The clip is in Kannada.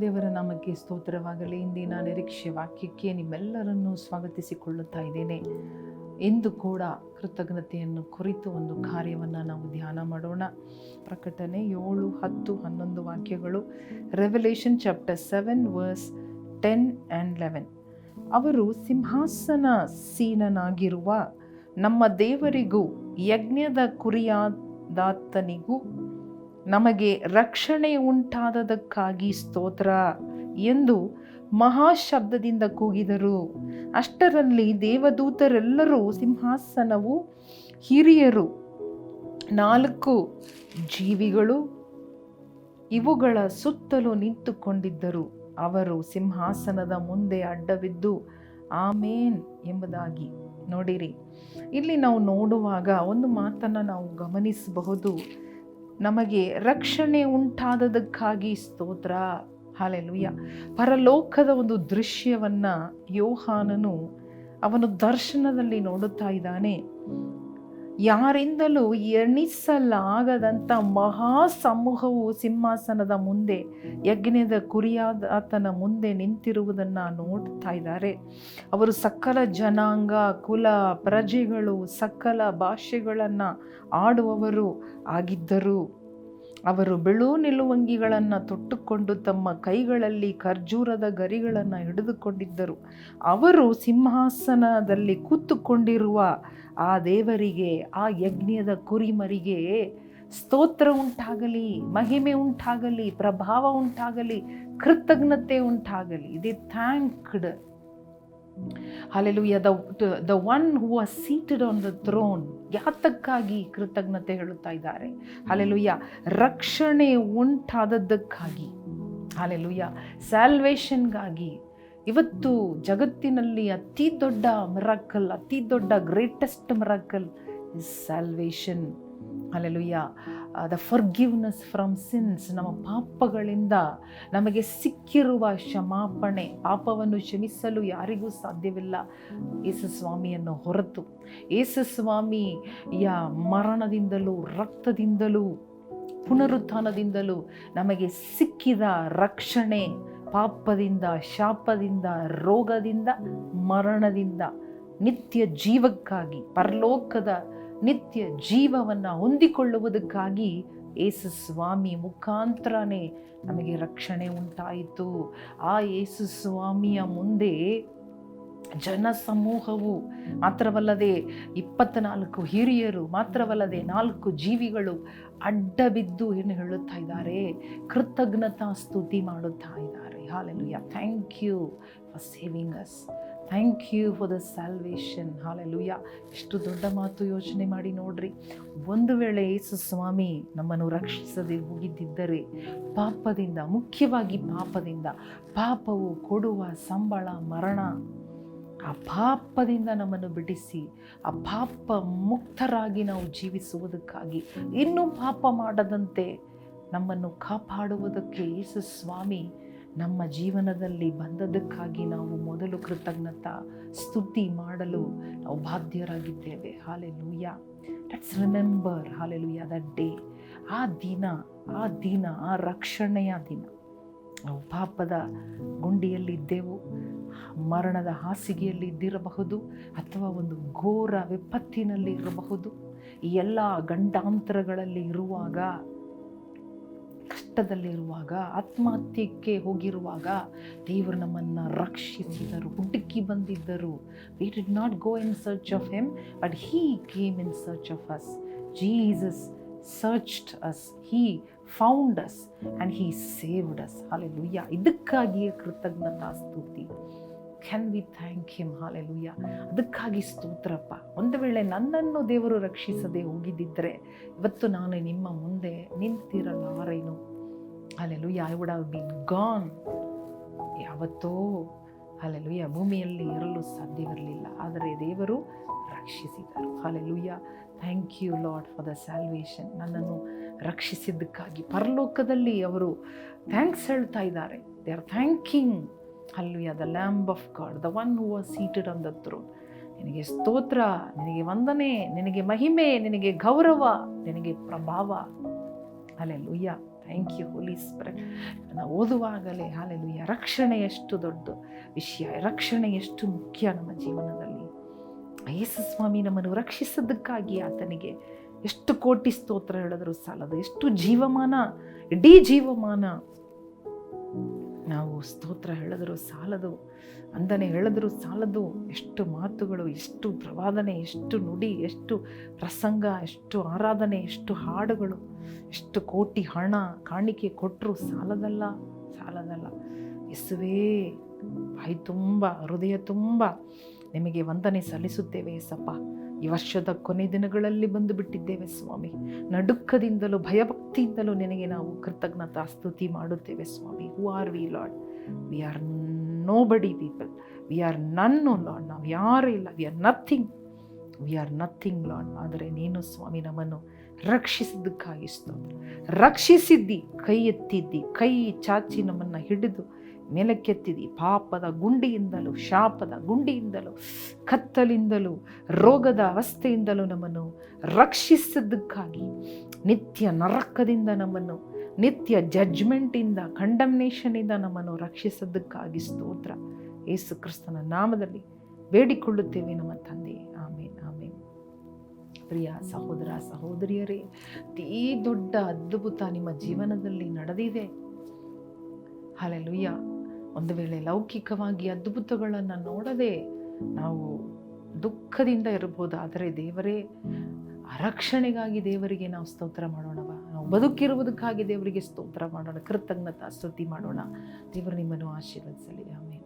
ದೇವರ ನಾಮಕ್ಕೆ ಸ್ತೋತ್ರವಾಗಲಿ, ಇಂದಿನ ನಿರೀಕ್ಷೆ ವಾಕ್ಯಕ್ಕೆ ನಿಮ್ಮೆಲ್ಲರನ್ನು ಸ್ವಾಗತಿಸಿಕೊಳ್ಳುತ್ತಾ ಇದ್ದೇನೆ. ಎಂದು ಕೂಡ ಕೃತಜ್ಞತೆಯನ್ನು ಕುರಿತು ಒಂದು ಕಾರ್ಯವನ್ನು ನಾವು ಧ್ಯಾನ ಮಾಡೋಣ. ಪ್ರಕಟಣೆ ಏಳು, ಹತ್ತು, ಹನ್ನೊಂದು ವಾಕ್ಯಗಳು. Revelation chapter seven verse ten and eleven ಅವರು ಸಿಂಹಾಸನ ಸೀನನಾಗಿರುವ ನಮ್ಮ ದೇವರಿಗೂ, ಯಜ್ಞದ ಕುರಿಯಾದಾತನಿಗೂ ನಮಗೆ ರಕ್ಷಣೆ ಉಂಟಾದದಕ್ಕಾಗಿ ಸ್ತೋತ್ರ ಎಂದು ಮಹಾಶಬ್ದದಿಂದ ಕೂಗಿದರು. ಅಷ್ಟರಲ್ಲಿ ದೇವದೂತರೆಲ್ಲರೂ ಸಿಂಹಾಸನವು ಹಿರಿಯರು, ನಾಲ್ಕು ಜೀವಿಗಳು, ಇವುಗಳ ಸುತ್ತಲೂ ನಿಂತುಕೊಂಡಿದ್ದರು. ಅವರು ಸಿಂಹಾಸನದ ಮುಂದೆ ಅಡ್ಡವಿದ್ದು, ಆಮೇನ್ ಎಂಬುದಾಗಿ. ನೋಡಿರಿ, ಇಲ್ಲಿ ನಾವು ನೋಡುವಾಗ ಒಂದು ಮಾತನ್ನು ನಾವು ಗಮನಿಸಬಹುದು. ನಮಗೆ ರಕ್ಷಣೆ ಉಂಟಾದದಕ್ಕಾಗಿ ಸ್ತೋತ್ರ. ಹಾಲೆಲುಯ್ಯ. ಪರಲೋಕದ ಒಂದು ದೃಶ್ಯವನ್ನು ಯೋಹಾನನು ಅವನು ದರ್ಶನದಲ್ಲಿ ನೋಡುತ್ತಾ ಇದ್ದಾನೆ. ಯಾರಿಂದಲೂ ಎಣಿಸಲಾಗದಂಥ ಮಹಾ ಸಮೂಹವು ಸಿಂಹಾಸನದ ಮುಂದೆ, ಯಜ್ಞದ ಕುರಿಯಾದ ಆತನ ಮುಂದೆ ನಿಂತಿರುವುದನ್ನು ನೋಡ್ತಾ ಇದ್ದಾರೆ. ಅವರು ಸಕಲ ಜನಾಂಗ, ಕುಲ, ಪ್ರಜೆಗಳು, ಸಕಲ ಭಾಷೆಗಳನ್ನು ಆಡುವವರು ಆಗಿದ್ದರು. ಅವರು ಬಿಳು ನಿಲುವಂಗಿಗಳನ್ನು ತೊಟ್ಟುಕೊಂಡು ತಮ್ಮ ಕೈಗಳಲ್ಲಿ ಖರ್ಜೂರದ ಗರಿಗಳನ್ನು ಹಿಡಿದುಕೊಂಡಿದ್ದರು. ಅವರು ಸಿಂಹಾಸನದಲ್ಲಿ ಕೂತುಕೊಂಡಿರುವ ಆ ದೇವರಿಗೆ, ಆ ಯಜ್ಞದ ಕುರಿಮರಿಗೆ ಸ್ತೋತ್ರ ಉಂಟಾಗಲಿ, ಮಹಿಮೆ ಉಂಟಾಗಲಿ, ಪ್ರಭಾವ ಉಂಟಾಗಲಿ, ಕೃತಜ್ಞತೆ ಉಂಟಾಗಲಿ. They thanked hallelujah the the one who are seated on the throne ಯಾತಕ್ಕಾಗಿ ಕೃತಜ್ಞತೆ ಹೇಳುತ್ತಾ ಇದ್ದಾರೆ? ಹಲೆಲುಯ್ಯ ರಕ್ಷಣೆ ಉಂಟಾದದ್ದಕ್ಕಾಗಿ. ಹಲೆಲುಯ್ಯ ಸ್ಯಾಲ್ವೇಷನ್ಗಾಗಿ ಇವತ್ತು ಜಗತ್ತಿನಲ್ಲಿ ಅತಿ ದೊಡ್ಡ ಮಿರಾಕಲ್ ಅತಿ ದೊಡ್ಡ greatest miracle is salvation hallelujah the forgiveness from sins ನಮ್ಮ ಪಾಪಗಳಿಂದ ನಮಗೆ ಸಿಕ್ಕಿರುವ ಕ್ಷಮಾಪಣೆ, ಪಾಪವನ್ನು ಕ್ಷಮಿಸಲು ಯಾರಿಗೂ ಸಾಧ್ಯವಿಲ್ಲ. ಯೇಸುಸ್ವಾಮಿಯನ್ನು ಹೊರತು ಯೇಸುಸ್ವಾಮಿಯ ಮರಣದಿಂದಲೂ, ರಕ್ತದಿಂದಲೂ, ಪುನರುತ್ಥಾನದಿಂದಲೂ ನಮಗೆ ಸಿಕ್ಕಿದ ರಕ್ಷಣೆ, ಪಾಪದಿಂದ, ಶಾಪದಿಂದ, ರೋಗದಿಂದ, ಮರಣದಿಂದ, ನಿತ್ಯ ಜೀವಕ್ಕಾಗಿ, ಪರಲೋಕದ ನಿತ್ಯ ಜೀವವನ್ನು ಹೊಂದಿಕೊಳ್ಳುವುದಕ್ಕಾಗಿ ಏಸು ಸ್ವಾಮಿ ಮುಖಾಂತರನೇ ನಮಗೆ ರಕ್ಷಣೆ ಉಂಟಾಯಿತು. ಆ ಏಸು ಸ್ವಾಮಿಯ ಮುಂದೆ ಜನ ಸಮೂಹವು ಮಾತ್ರವಲ್ಲದೆ ಇಪ್ಪತ್ನಾಲ್ಕು ಹಿರಿಯರು, ಮಾತ್ರವಲ್ಲದೆ ನಾಲ್ಕು ಜೀವಿಗಳು ಅಡ್ಡ ಬಿದ್ದು ಏನು ಹೇಳುತ್ತಾ ಇದ್ದಾರೆ? ಕೃತಜ್ಞತಾ ಸ್ತುತಿ ಮಾಡುತ್ತಾ ಇದ್ದಾರೆ. Hallelujah thank you for saving us thank you for the salvation hallelujah ಇಷ್ಟು ದೊಡ್ಡ ಮಾತು ಯೋಚನೆ ಮಾಡಿ ನೋಡ್ರಿ. ಒಂದು ವೇಳೆ ಯೇಸು ಸ್ವಾಮಿ ನಮ್ಮನ್ನು ರಕ್ಷಿಸದೆ ಹೋಗಿದ್ದಿದ್ದರೆ, ಪಾಪದಿಂದ, ಮುಖ್ಯವಾಗಿ ಪಾಪದಿಂದ, ಪಾಪವು ಕೊಡುವ ಸಂಬಳ, ಮರಣ, ಆ ಪಾಪದಿಂದ ನಮ್ಮನ್ನು ಬಿಡಿಸಿ, ಆ ಪಾಪ ಮುಕ್ತರಾಗಿ ನಾವು ಜೀವಿಸುವುದಕ್ಕಾಗಿ, ಇನ್ನೂ ಪಾಪ ಮಾಡದಂತೆ ನಮ್ಮನ್ನು ಕಾಪಾಡುವುದಕ್ಕೆ ಯೇಸು ಸ್ವಾಮಿ ನಮ್ಮ ಜೀವನದಲ್ಲಿ ಬಂದದಕ್ಕಾಗಿ ನಾವು ಮೊದಲು ಕೃತಜ್ಞತಾ ಸ್ತುತಿ ಮಾಡಲು ನಾವು ಬಾಧ್ಯರಾಗಿದ್ದೇವೆ. ಹಾಲೆ ಲೂಯ ಲೆಟ್ಸ್ ರಿಮೆಂಬರ್ ಹಾಲೆ ಲೂಯ ದಟ್ ಡೇ ಆ ದಿನ ಆ ದಿನ, ಆ ರಕ್ಷಣೆಯ ದಿನ. ನಾವು ಪಾಪದ ಗುಂಡಿಯಲ್ಲಿದ್ದೆವು, ಮರಣದ ಹಾಸಿಗೆಯಲ್ಲಿ ಇದ್ದಿರಬಹುದು, ಅಥವಾ ಒಂದು ಘೋರ ವಿಪತ್ತಿನಲ್ಲಿ ಇರಬಹುದು. ಈ ಎಲ್ಲ ಗಂಡಾಂತರಗಳಲ್ಲಿ ಇರುವಾಗ ಕಷ್ಟದಲ್ಲಿರುವಾಗ ಆತ್ಮಹತ್ಯಕ್ಕೆ ಹೋಗಿರುವಾಗ ದೇವರು ನಮ್ಮನ್ನು ರಕ್ಷಿಸಿದರು ಹುಡುಕಿ ಬಂದಿದ್ದರು. We did not go in search of him but he came in search of us Jesus searched us he found us and he saved us hallelujah ಇದಕ್ಕಾಗಿಯೇ ಕೃತಜ್ಞತಾ ಸ್ತುತಿ. Can we thank him hallelujah ಅದಕ್ಕಾಗಿ ಸ್ತೋತ್ರಪ್ಪ. ಒಂದು ವೇಳೆ ನನ್ನನ್ನು ದೇವರು ರಕ್ಷಿಸದೆ ಹೋಗಿದ್ದಿದ್ದರೆ ಇವತ್ತು ನಾನು ನಿಮ್ಮ ಮುಂದೆ ನಿಂತಿರಲಾರೇನು? Hallelujah I would have been gone ಯಾವತ್ತೋ ಅಲ್ಲೆಲ್ಲೂಯ್ಯ ಭೂಮಿಯಲ್ಲಿ ಇರಲು ಸಾಧ್ಯವಿರಲಿಲ್ಲ. ಆದರೆ ದೇವರು ರಕ್ಷಿಸಿದರು. Hallelujah thank you Lord for the salvation ನನ್ನನ್ನು ರಕ್ಷಿಸಿದ್ದಕ್ಕಾಗಿ ಪರಲೋಕದಲ್ಲಿ ಅವರು ಥ್ಯಾಂಕ್ಸ್ ಹೇಳ್ತಾ ಇದ್ದಾರೆ. They are thanking hallelujah the lamb of God the one who was seated on the throne ನಿನಗೆ ಸ್ತೋತ್ರ, ನಿನಗೆ ವಂದನೆ, ನಿನಗೆ ಮಹಿಮೆ, ನಿನಗೆ ಗೌರವ, ನಿನಗೆ ಪ್ರಭಾವ. Hallelujah thank you holy spirit ನಾವು ಓದುವಾಗಲೇ ಹಾಲೆಲುಯ್ಯ ರಕ್ಷಣೆ ಎಷ್ಟು ದೊಡ್ಡ ವಿಷಯ. ರಕ್ಷಣೆ ಎಷ್ಟು ಮುಖ್ಯ ನಮ್ಮ ಜೀವನದಲ್ಲಿ. ಯೇಸು ಸ್ವಾಮಿ ನಮ್ಮನ್ನು ರಕ್ಷಿಸೋದಕ್ಕಾಗಿ ಆತನಿಗೆ ಎಷ್ಟು ಕೋಟಿ ಸ್ತೋತ್ರ ಹೇಳಿದ್ರು ಸಾಲದು, ಎಷ್ಟು ಜೀವಮಾನ, ಇಡೀ ಜೀವಮಾನ. ನಾವು ಸ್ತೋತ್ರ ಹೇಳಿದ್ರು ಸಾಲದು, ಅಂದನೆ ಹೇಳಿದ್ರು ಸಾಲದು. ಎಷ್ಟು ಮಾತುಗಳು, ಎಷ್ಟು ಪ್ರವಾದನೆ, ಎಷ್ಟು ನುಡಿ, ಎಷ್ಟು ಪ್ರಸಂಗ, ಎಷ್ಟು ಆರಾಧನೆ, ಎಷ್ಟು ಹಾಡುಗಳು, ಎಷ್ಟು ಕೋಟಿ ಹಣ ಕಾಣಿಕೆ ಕೊಟ್ಟರು ಸಾಲದಲ್ಲ? ಸಾಲದಲ್ಲ. ಯೇಸುವೇ ಬಾಯಿ ತುಂಬ, ಹೃದಯ ತುಂಬ ನಿಮಗೆ ವಂದನೆ ಸಲ್ಲಿಸುತ್ತೇವೆ ಎಸಪ್ಪ ಈ ವರ್ಷದ ಕೊನೆ ದಿನಗಳಲ್ಲಿ ಬಂದು ಬಿಟ್ಟಿದ್ದೇವೆ ಸ್ವಾಮಿ. ನಡುಕದಿಂದಲೂ, ಭಯಭಕ್ತಿಯಿಂದಲೂ ನಿನಗೆ ನಾವು ಕೃತಜ್ಞತಾ ಸ್ತುತಿ ಮಾಡುತ್ತೇವೆ ಸ್ವಾಮಿ. Who are we Lord we are nobody people we are ನನ್ನು ಲಾಡ್ ನಾವು ಯಾರೂ ಇಲ್ಲ. We are nothing we are nothing Lord ಆದರೆ ನೀನು ಸ್ವಾಮಿ ನಮ್ಮನ್ನು ರಕ್ಷಿಸಿದ್ದಕ್ಕಾಗಿ ಸ್ತೋತ್ರ. ರಕ್ಷಿಸಿದ್ದಿ ಕೈ ಎತ್ತಿದ್ದಿ ಕೈ ಚಾಚಿ ನಮ್ಮನ್ನು ಹಿಡಿದು ಮೇಲಕ್ಕೆತ್ತಿದಿ. ಪಾಪದ ಗುಂಡಿಯಿಂದಲೂ, ಶಾಪದ ಗುಂಡಿಯಿಂದಲೂ, ಕತ್ತಲಿಂದಲೂ, ರೋಗದ ಅವಸ್ಥೆಯಿಂದಲೂ ನಮ್ಮನ್ನು ರಕ್ಷಿಸಿದ್ದಕ್ಕಾಗಿ, ನಿತ್ಯ ನರಕದಿಂದ ನಮ್ಮನ್ನು, ನಿತ್ಯ ಜಡ್ಜ್ಮೆಂಟಿಂದ ಕಂಡಮ್ನೇಷನಿಂದ ನಮ್ಮನ್ನು ರಕ್ಷಿಸೋದಕ್ಕಾಗಿ ಸ್ತೋತ್ರ. ಯೇಸು ಕ್ರಿಸ್ತನ ನಾಮದಲ್ಲಿ ಬೇಡಿಕೊಳ್ಳುತ್ತೇವೆ ನಮ್ಮ ತಂದೆ. ಆಮೇನ್ ಆಮೇನ್. ಪ್ರಿಯ ಸಹೋದರ, ಸಹೋದರಿಯರೇ, ಅತೀ ದೊಡ್ಡ ಅದ್ಭುತ ನಿಮ್ಮ ಜೀವನದಲ್ಲಿ ನಡೆದಿದೆ. ಹಾಲೆಲುಯ್ಯ ಒಂದು ವೇಳೆ ಲೌಕಿಕವಾಗಿ ಅದ್ಭುತಗಳನ್ನು ನೋಡದೆ ನಾವು ದುಃಖದಿಂದ ಇರ್ಬೋದು ಆದರೆ ದೇವರೇ ರಕ್ಷಣೆಗಾಗಿ ದೇವರಿಗೆ ನಾವು ಸ್ತೋತ್ರ ಮಾಡೋಣವ. ನಾವು ಬದುಕಿರುವುದಕ್ಕಾಗಿ ದೇವರಿಗೆ ಸ್ತೋತ್ರ ಮಾಡೋಣ. ಕೃತಜ್ಞತಾ ಸ್ತುತಿ ಮಾಡೋಣ. ದೇವರು ನಿಮ್ಮನ್ನು ಆಶೀರ್ವದಿಸಲಿ. ಆಮೇಲೆ